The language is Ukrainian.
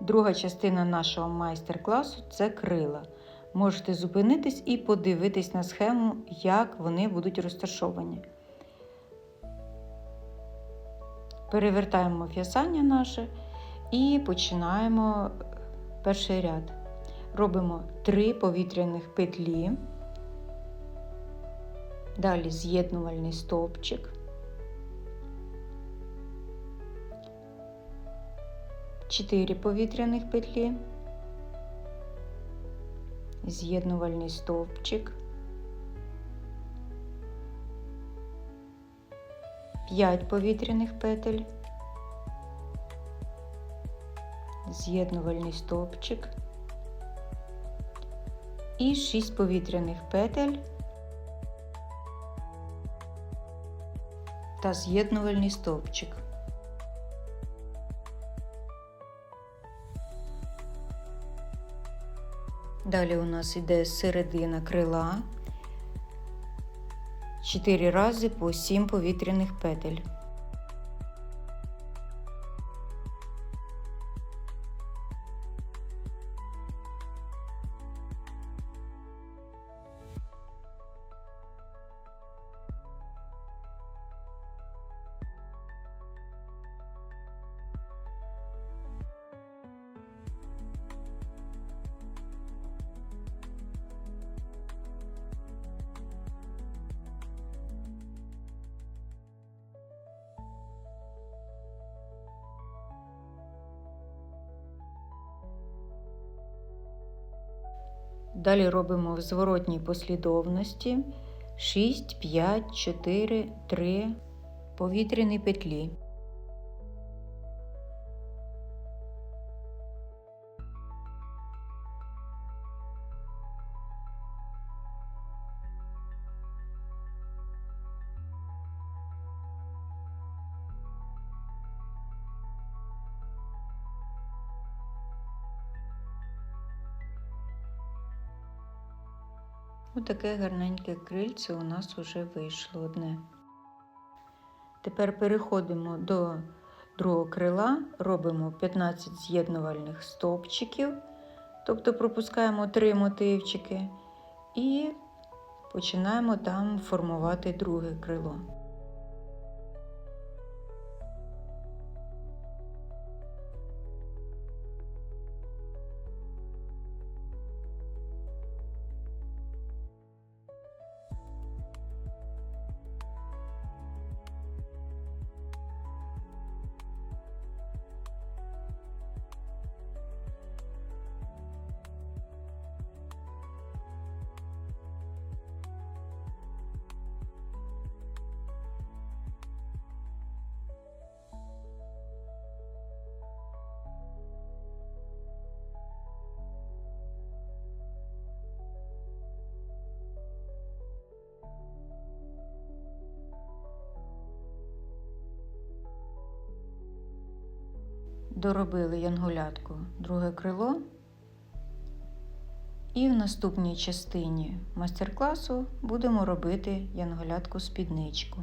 Друга частина нашого майстер-класу це крила. Можете зупинитись і подивитись на схему, як вони будуть розташовані. Перевертаємо в'язання наше і починаємо перший ряд. Робимо 3 повітряних петлі, далі з'єднувальний стовпчик. 4 повітряних петлі, з'єднувальний стовпчик, 5 повітряних петель, з'єднувальний стовпчик. І 6 повітряних петель. Та з'єднувальний стовпчик. Далі у нас йде середина крила, 4 рази по 7 повітряних петель. Далі робимо в зворотній послідовності 6, 5, 4, 3 повітряні петлі. Отаке гарненьке крильце у нас вже вийшло одне. Тепер переходимо до другого крила, робимо 15 з'єднувальних стовпчиків, тобто пропускаємо 3 мотивчики і починаємо там формувати друге крило. Доробили янгулятку друге крило. І в наступній частині майстер-класу будемо робити янголятку спідничку.